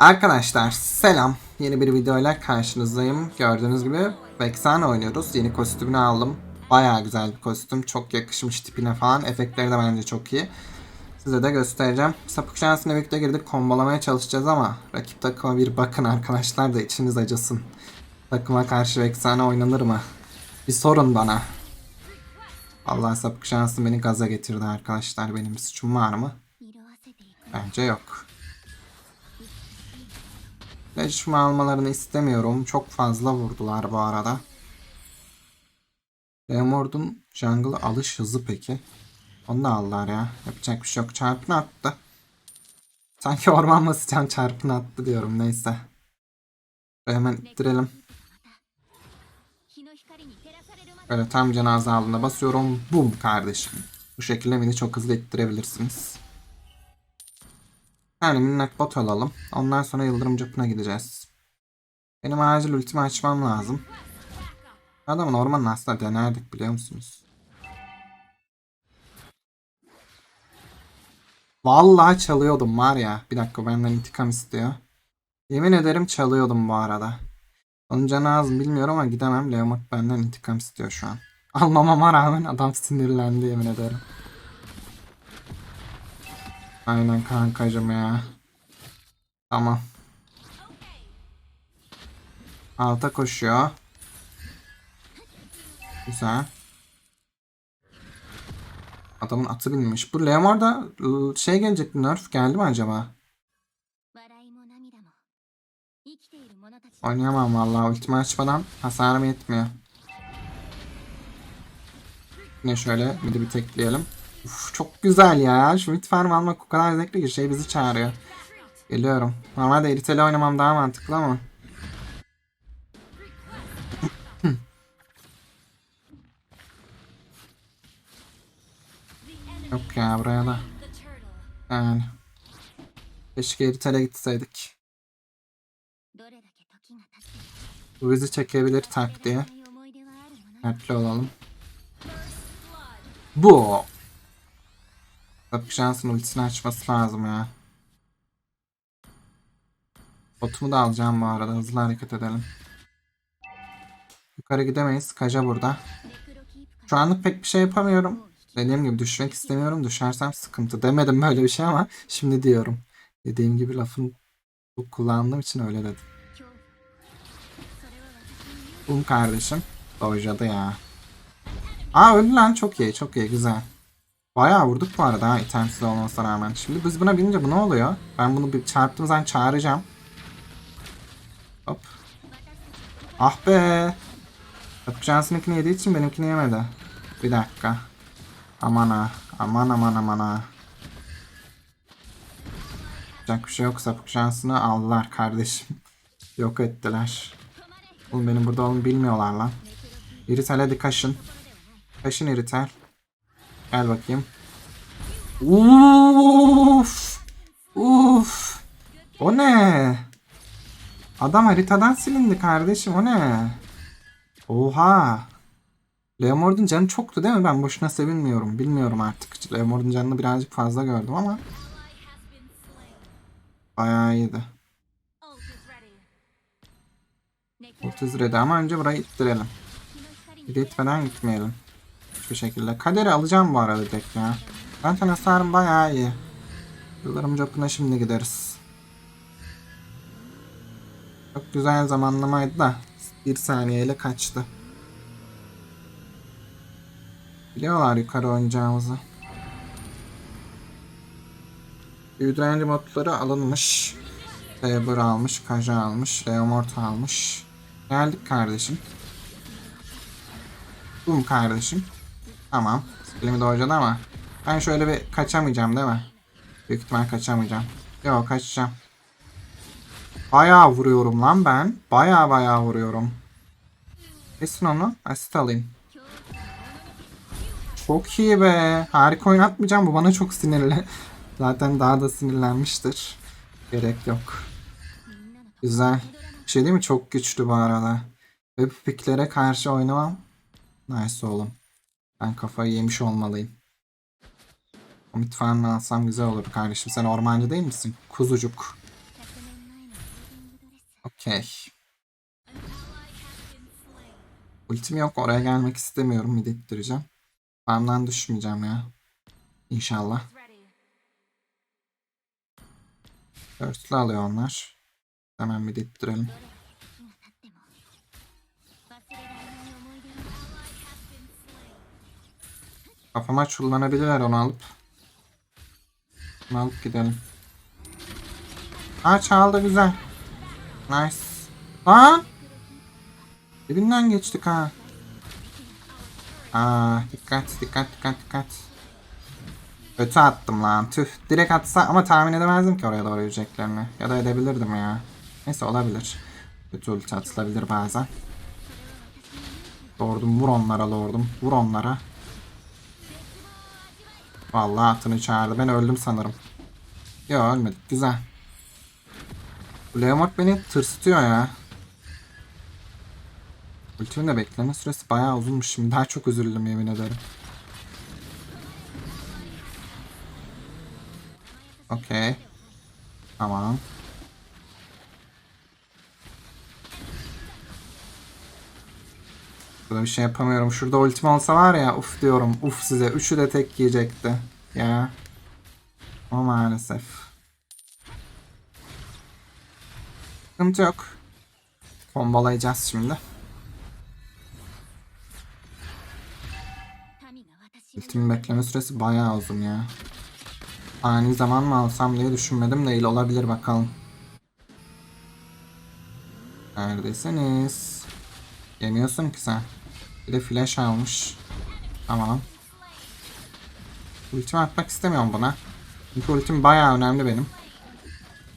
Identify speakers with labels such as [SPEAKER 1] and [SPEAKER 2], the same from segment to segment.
[SPEAKER 1] Arkadaşlar selam. Yeni bir videoyla karşınızdayım. Gördüğünüz gibi Vexana oynuyoruz. Yeni kostümünü aldım. Bayağı güzel bir kostüm. Çok yakışmış tipine falan. Efektleri de bence çok iyi. Size de göstereceğim. Sapık şansına birlikte girdik. Kombalamaya çalışacağız ama rakip takıma bir bakın arkadaşlar da içiniz acısın. Takıma karşı Vexana oynanır mı? Bir sorun bana. Allah sapık şansım beni gaza getirdi arkadaşlar. Benim suçum var mı? Bence yok. Leşme almalarını istemiyorum. Çok fazla vurdular bu arada. Lemord'un jungle alış hızı peki. Onu da aldılar ya. Yapacak bir şey yok. Çarpını attı. Sanki orman basacağım çarpını attı diyorum. Neyse. Hemen ittirelim. Böyle tam cenaze aldığında basıyorum. Bum kardeşim. Bu şekilde beni çok hızlı ittirebilirsiniz. Yani minnak bot alalım. Ondan sonra yıldırım capına gideceğiz. Benim acil ultimi açmam lazım. Adamın ormanın aslında denerdik biliyor musunuz? Vallahi çalıyordum var ya. Bir dakika benden intikam istiyor. Yemin ederim çalıyordum bu arada. Onun canı az bilmiyorum ama gidemem. Leomord benden intikam istiyor şu an. Almamama rağmen adam sinirlendi yemin ederim. Aynen kankacım ya. Tamam. Alta koşuyor. Güzel. Adamın atı binmiş. Bu Leomord'a ıı, şey gelecek mi? Nerf geldi mi acaba? Oynayamam vallahi ultimi açmadan hasarım yetmiyor. Yine şöyle bir de bir tekleyelim. Uf, çok güzel ya. Şu mid farm almak o kadar zevkli ki şey bizi çağırıyor. Geliyorum. Normalde eriteli oynamam daha mantıklı ama. Yok ya buraya da. Yani. Keşke eritele gitseydik. Bu bizi çekebilir tak diye. Dikkatli olalım. Bu. Tabii şansın ultisini açması lazım ya. Botumu da alacağım bu arada. Hızlı hareket edelim. Yukarı gidemeyiz. Kaja burada. Şu anlık pek bir şey yapamıyorum. Dediğim gibi düşmek istemiyorum. Düşersem sıkıntı. Demedim böyle bir şey ama şimdi diyorum. Dediğim gibi lafın kullandığım için öyle dedim. Bum kardeşim. Dojladı ya. Aa öldü lan çok iyi çok iyi güzel. Bayağı vurduk bu arada ha itemsiz olmasına rağmen. Şimdi biz buna binince bu ne oluyor? Ben bunu bir çarptığım zaman çağıracağım. Hop. Ah be. Yapacağısınınkini yediği için benimkini yemedi. Bir dakika. Aman ha. Aman aman aman ha. Yapacak bir şey yok. Sapık şansını aldılar kardeşim. yok ettiler. Oğlum benim burada olduğumu bilmiyorlar lan. Iritel hadi kaşın. Kaşın Iritel. Gel bakayım. Uf! Uf! O ne? Adam haritadan silindi kardeşim o ne? Oha! Leomord'un canı çoktu değil mi? Ben boşuna sevinmiyorum. Bilmiyorum artık. Leomord'un canını birazcık fazla gördüm ama bayağı iyiydi. Ultiz ready ama önce burayı ittirelim. Bir de itmeden gitmeyelim. Hiçbir şekilde. Kaderi alacağım bu arada direkt ya. Zaten hasarım bayağı iyi. Yıldırım capına şimdi gideriz. Çok güzel zamanlamaydı da bir saniyeyle kaçtı. Biliyorlar yukarı oynayacağımızı. Büyüdürenci modları alınmış. Saber almış, Kaja almış, Leomort almış. Geldik kardeşim. Bum kardeşim. Tamam. Skillimi doğacadı ama ben şöyle bir kaçamayacağım değil mi? Büyük ihtimal kaçamayacağım. Yok kaçacağım. Bayağı vuruyorum lan ben. Bayağı bayağı vuruyorum. Kesin onu. Asit alayım. Çok iyi be. Harika oynatmayacağım. Bu bana çok sinirli. Zaten daha da sinirlenmiştir. Gerek yok. Güzel. Bir şey değil mi? Çok güçlü bu arada. Ve piklere karşı oynamam. Nice oğlum. Ben kafayı yemiş olmalıyım. Omit falan alsam güzel olur kardeşim. Sen ormancı değil misin? Kuzucuk. Okey. Ultim yok oraya gelmek istemiyorum. Mid ittireceğim. Düşmeyeceğim ya. İnşallah. First'lı alıyor onlar. Hemen mid ittirelim. Kafama çullanabilirler onu alıp. Bunu alıp gidelim. Aa çaldı güzel. Nice. Lan! Dibinden geçtik ha. Aa dikkat dikkat dikkat dikkat. Kötü attım lan tüh. Direkt atsa ama tahmin edemezdim ki oraya doğru yürüyeceklerini. Ya da edebilirdim ya. Neyse olabilir. Kötü ulti atılabilir bazen. Lordum vur onlara lordum. Vur onlara. Vallahi atını çağırdı. Ben öldüm sanırım. Yok ölmedik. Güzel. Bu Leomord beni tırsıtıyor ya. Ultimin de bekleme süresi bayağı uzunmuş şimdi. Daha çok üzüldüm yemin ederim. Okey. Tamam. Burada bir şey yapamıyorum. Şurada ultim olsa var ya uf diyorum. Uf size. Üçü de tek yiyecekti. Ya. Ama maalesef. Sıkıntı yok. Kombolayacağız şimdi. Ultimin bekleme süresi bayağı uzun ya. Ani zaman mı alsam diye düşünmedim değil. Olabilir bakalım. Neredesiniz? Yemiyorsun ki sen. Bir de flash almış. Tamam. Ultimi atmak istemiyorum buna. Çünkü ultim bayağı önemli benim.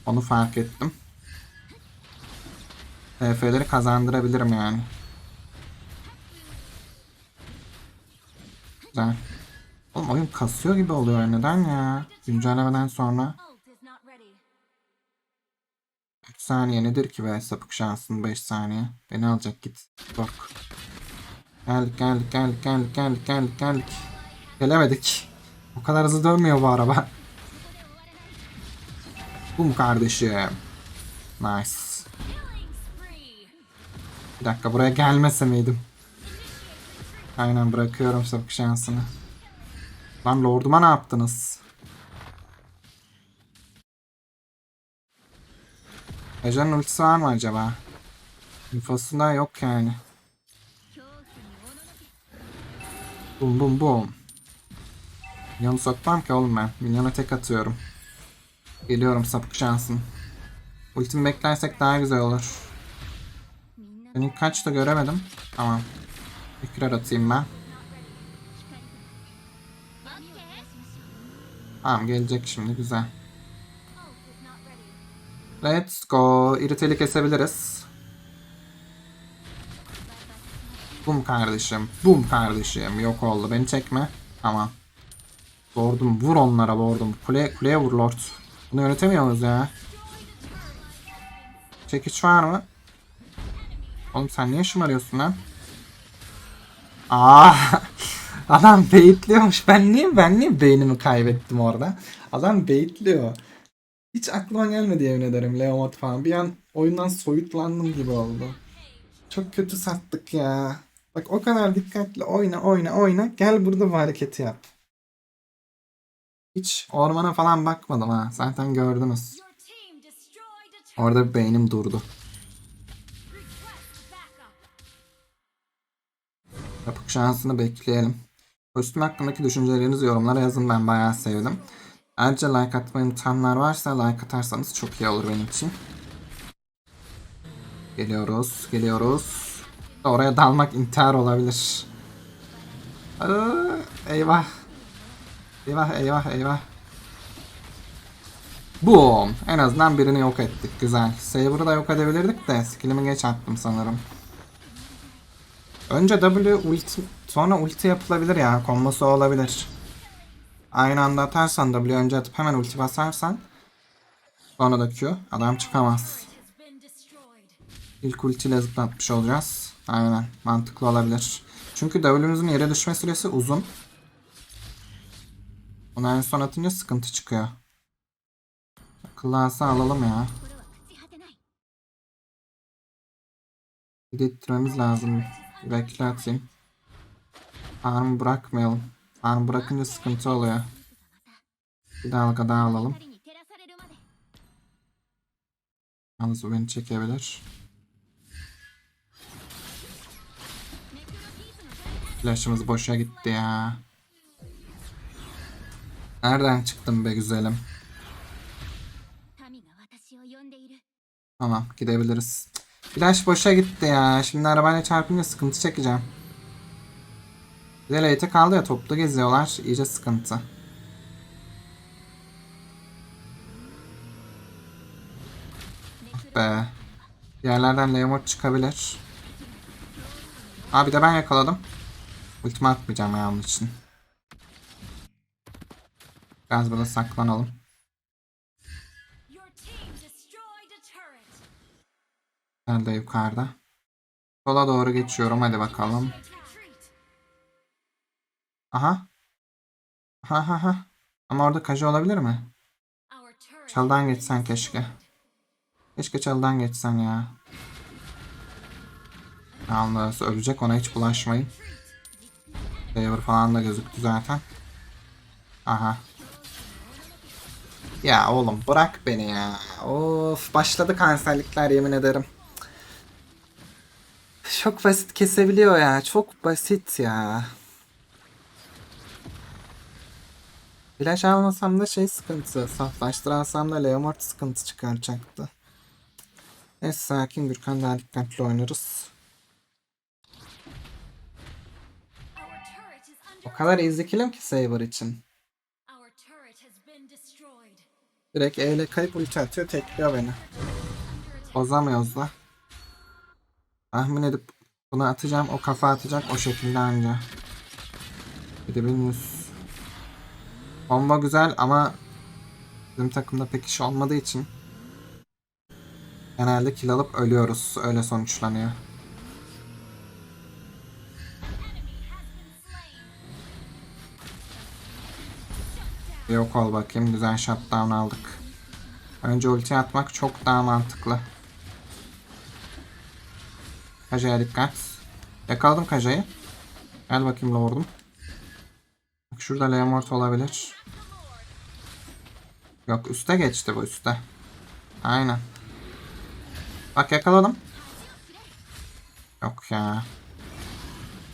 [SPEAKER 1] Onu fark ettim. TF'leri kazandırabilirim yani. Güzel. Oğlum oyun kasıyor gibi oluyor neden ya? Güncellemeden sonra 3 saniye nedir ki be sapık şansın 5 saniye. Beni alacak git. Bak. Geldik geldik geldik geldik geldik geldik geldik. Gelemedik. O kadar hızlı dönmüyor bu araba. Bu mu kardeşim? Nice. Bir dakika buraya gelmese miydim? Aynen bırakıyorum sapık şansını. Lan lorduma ne yaptınız? Ajanın ultisi var mı acaba? Infosunda yok yani. Bum bum bum. Minyonu sokmam ki oğlum ben. Minyona tek atıyorum. Geliyorum sapık şansın. Ultimi beklersek daha güzel olur. Senin kaç da göremedim. Tamam. Tekrar atayım ben. Tamam gelecek şimdi güzel. Let's go. İriteli kesebiliriz. Bum kardeşim. Bum kardeşim. Yok oldu. Beni çekme. Tamam. Lordum vur onlara lordum. Kule, kuleye vur lord. Bunu yönetemiyoruz ya. Çekiç var mı? Oğlum sen niye şımarıyorsun lan? Aa, adam beyitliyormuş. Ben niye ben niye beynimi kaybettim orada? Adam beyitliyor. Hiç aklıma gelmedi yemin ederim Leomot falan. Bir an oyundan soyutlandım gibi oldu. Çok kötü sattık ya. Bak o kadar dikkatli oyna oyna oyna. Gel burada bu hareketi yap. Hiç ormana falan bakmadım ha. Zaten gördünüz. Orada bir beynim durdu. Yapık şansını bekleyelim. Kostüm hakkındaki düşüncelerinizi yorumlara yazın ben bayağı sevdim. Ayrıca like atmayı unutanlar varsa like atarsanız çok iyi olur benim için. Geliyoruz, geliyoruz. Oraya dalmak intihar olabilir. Aa, eyvah. Eyvah, eyvah, eyvah. Boom. En azından birini yok ettik. Güzel. Saber'ı da yok edebilirdik de skillimi geç attım sanırım. Önce W ulti sonra ulti yapılabilir ya. Kombosu olabilir. Aynı anda atarsan W önce atıp hemen ulti basarsan sonra da Q adam çıkamaz. İlk ultiyle zıplatmış olacağız. Aynen mantıklı olabilir. Çünkü W'müzün yere düşme süresi uzun. Onu en son atınca sıkıntı çıkıyor. Akıllı alsa alalım ya. Gittirmemiz lazım. Bekle atayım. Farmı bırakmayalım. Farmı bırakınca sıkıntı oluyor. Bir dalga daha alalım. Yalnız o beni çekebilir. Flash'ımız boşa gitti ya. Nereden çıktım be güzelim? Tamam gidebiliriz. Flash boşa gitti ya. Şimdi arabayla çarpınca sıkıntı çekeceğim. Bir de kaldı ya toplu geziyorlar. İyice sıkıntı. Be. Yerlerden Leomord çıkabilir. Abi de ben yakaladım. Ultimi atmayacağım ya onun için. Biraz burada saklanalım.
[SPEAKER 2] Your team destroyed a turret
[SPEAKER 1] Ben de yukarıda. Sola doğru geçiyorum. Hadi bakalım.
[SPEAKER 2] retreat
[SPEAKER 1] Aha. Ha ha. Ama orada Kaji olabilir mi? Çaldan geçsen keşke. Keşke çaldan geçsen ya. Yalnız ölecek ona hiç bulaşmayın. Saver falan da gözüktü zaten. Aha. Ya oğlum bırak beni ya. Of başladı kanserlikler yemin ederim. Çok basit kesebiliyor ya. Çok basit ya. Flash almasam da şey sıkıntı. Saflaştırarsam da Leomord sıkıntı çıkaracaktı. Neyse sakin Gürkan daha dikkatli oynarız. O kadar easy killim ki Saber için. Direkt E ile kayıp ulti atıyor tekliyor beni. Bozamıyoruz da. Tahmin edip bunu atacağım o kafa atacak o şekilde anca. Bir de 1100. Bomba güzel ama bizim takımda pek iş olmadığı için genelde kill alıp ölüyoruz. Öyle sonuçlanıyor. Yok ol bakayım. Güzel shutdown aldık. Önce ulti atmak çok daha mantıklı. Kaja'ya dikkat. Yakaladım Kaja'yı. Gel bakayım lordum. Bak şurada Leomort olabilir. Yok üste geçti bu üste. Aynen. Bak yakaladım. Yok ya.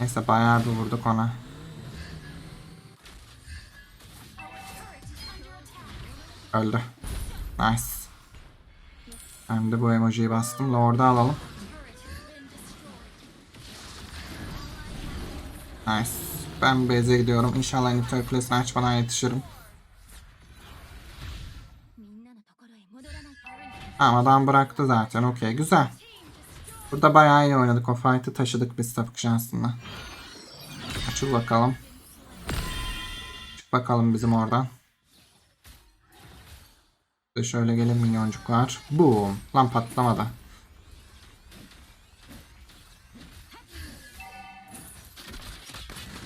[SPEAKER 1] Neyse bayağı bir vurduk ona. Öldü. Nice. Ben de bu emojiyi bastım. Lord'u alalım. Nice. Ben base'e gidiyorum. İnşallah Nitro Kulesi'ni açmadan yetişirim. Tamam adam bıraktı zaten. Okey güzel. Burada bayağı iyi oynadık. O fight'ı taşıdık biz sapık şansında. Açıl bakalım. Çık bakalım bizim oradan. De şöyle gelin minyoncuklar. Boom. Lan patlamadı.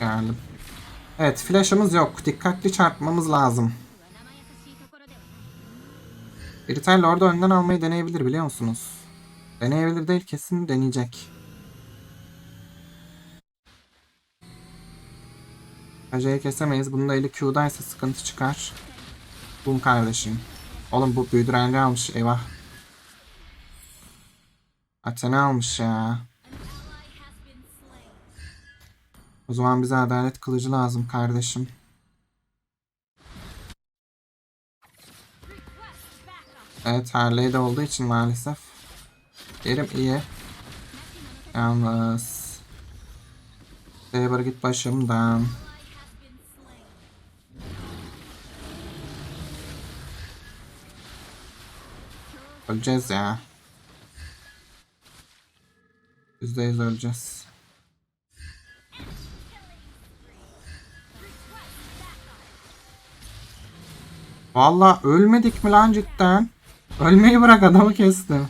[SPEAKER 1] Geldim. Evet flash'ımız yok. Dikkatli çarpmamız lazım. Iritel'le orada önden almayı deneyebilir biliyor musunuz? Deneyebilir değil kesin deneyecek. Acayı kesemeyiz. Bunun da eli Q'daysa sıkıntı çıkar. Bum kardeşim. Oğlum bu büyü direnci almış. Eyvah. Athena almış ya. O zaman bize adalet kılıcı lazım kardeşim. Evet Harley de olduğu için maalesef. Yerim iyi. Yalnız. Saber git başımdan. Öleceğiz ya. %100 öleceğiz. Valla ölmedik mi lan cidden? Ölmeyi bırak adamı kesti.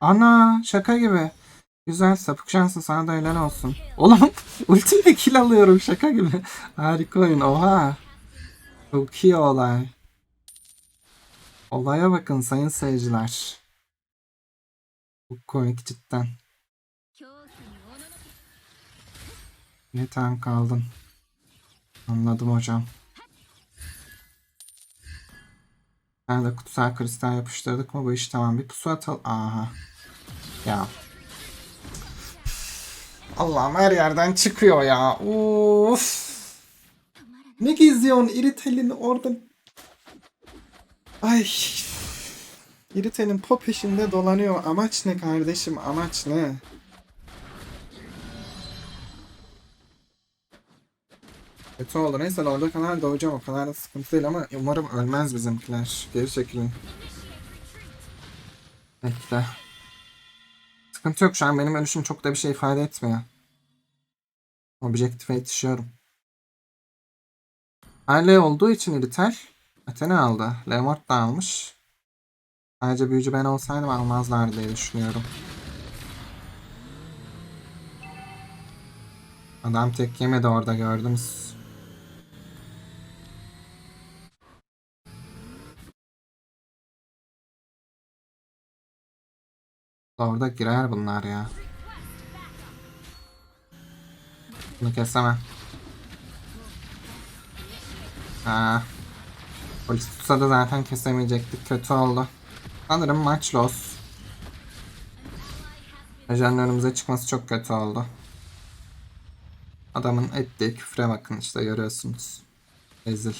[SPEAKER 1] Ana şaka gibi. Güzel sapık şansın sana da helal olsun. Oğlum ultiyle kill alıyorum şaka gibi. Harika oyun oha. Çok iyi olay. Olaya bakın sayın seyirciler. Çok komik cidden. Ne tank aldın? Anladım hocam. Ben de kutsal kristal yapıştırdık mı bu iş tamam. Bir pusu atal. Aha. Ya. Allah'ım her yerden çıkıyor ya. Uf. Ne geziyorsun İritel'in orada? Ay. İritel'in pop peşinde dolanıyor. Amaç ne kardeşim? Amaç ne? Kötü oldu. Neyse orada kadar doğacağım. O kadar da sıkıntı değil ama umarım ölmez bizimkiler. Geri çekilin. Bekle. Sıkıntı yok şu an. Benim ölüşüm çok da bir şey ifade etmiyor. Objektife yetişiyorum. Aile olduğu için iritel. Athena aldı. Leomord da almış. Sadece büyücü ben olsaydım almazlar diye düşünüyorum. Adam tek yemedi orada gördünüz. Orada girer bunlar ya. Bunu kesemem. Ha. Polis tutsa da zaten kesemeyecektik. Kötü oldu. Sanırım maç loss. Ajanın çıkması çok kötü oldu. Adamın ettiği küfre bakın işte görüyorsunuz. Rezil.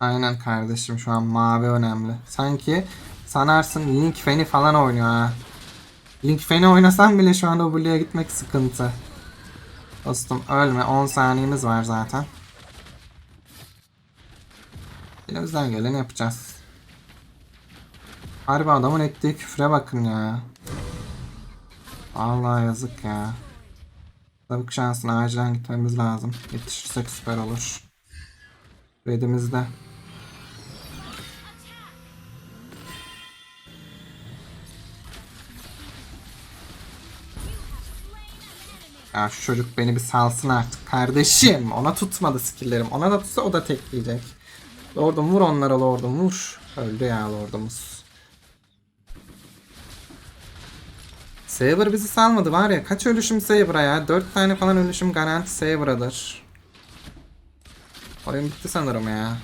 [SPEAKER 1] Aynen kardeşim şu an mavi önemli. Sanki sanarsın Link Feni falan oynuyor ha. Link Feni oynasam bile şu an W'ye gitmek sıkıntı. Dostum ölme 10 saniyemiz var zaten. Elimizden geleni yapacağız. Harbi adamın ettiği küfre bakın ya. Allah yazık ya. Tabuk şansına acilen gitmemiz lazım. Yetişirsek süper olur. Redimizde. Ya şu çocuk beni bir salsın artık kardeşim. Ona tutmadı skilllerim. Ona da tutsa o da tekleyecek. Lordum vur onlara lordum vur. Öldü ya lordumuz. Saber bizi salmadı var ya. Kaç ölüşüm Saber'a ya? 4 tane falan ölüşüm garanti Saber'adır. Oyun bitti sanırım ya.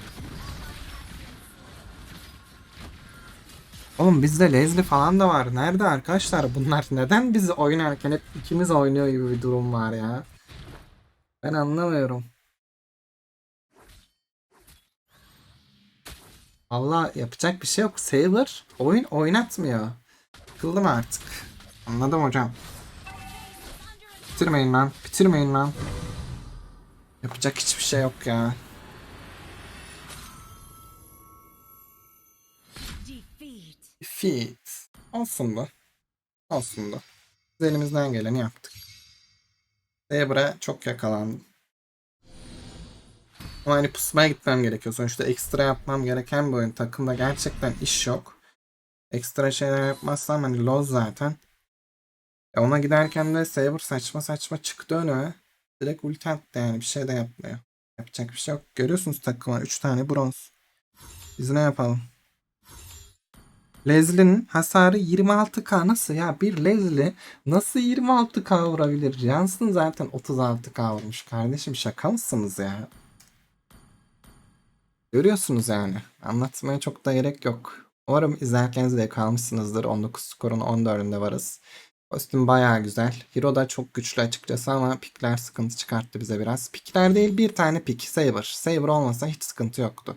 [SPEAKER 1] Oğlum bizde Leslie falan da var. Nerede arkadaşlar bunlar? Neden biz oynarken hep ikimiz oynuyor gibi bir durum var ya? Ben anlamıyorum. Allah yapacak bir şey yok. Saber oyun oynatmıyor. Kıldım artık. Anladım hocam. Bitirmeyin lan. Bitirmeyin lan. Yapacak hiçbir şey yok ya. Fit. Olsun bu. Biz elimizden geleni yaptık. Zebra çok yakalandım. Ama hani pusmaya gitmem gerekiyor. Sonuçta ekstra yapmam gereken bir oyun. Takımda gerçekten iş yok. Ekstra şeyler yapmazsam hani loz zaten. E ona giderken de Saber saçma saçma çıktı önüme. Direkt ulti attı yani bir şey de yapmıyor. Yapacak bir şey yok. Görüyorsunuz takıma 3 tane bronz. Biz ne yapalım? Leslie'nin hasarı 26k nasıl ya? Bir Leslie nasıl 26k vurabilir? Johnson zaten 36k vurmuş. Kardeşim şaka mısınız ya? Görüyorsunuz yani. Anlatmaya çok da gerek yok. Umarım izlerken zevk almışsınızdır. 19 skorun 14'ünde varız. Kostüm bayağı güzel. Hero da çok güçlü açıkçası ama pikler sıkıntı çıkarttı bize biraz. Pikler değil bir tane pik. Saber. Saber olmasa hiç sıkıntı yoktu.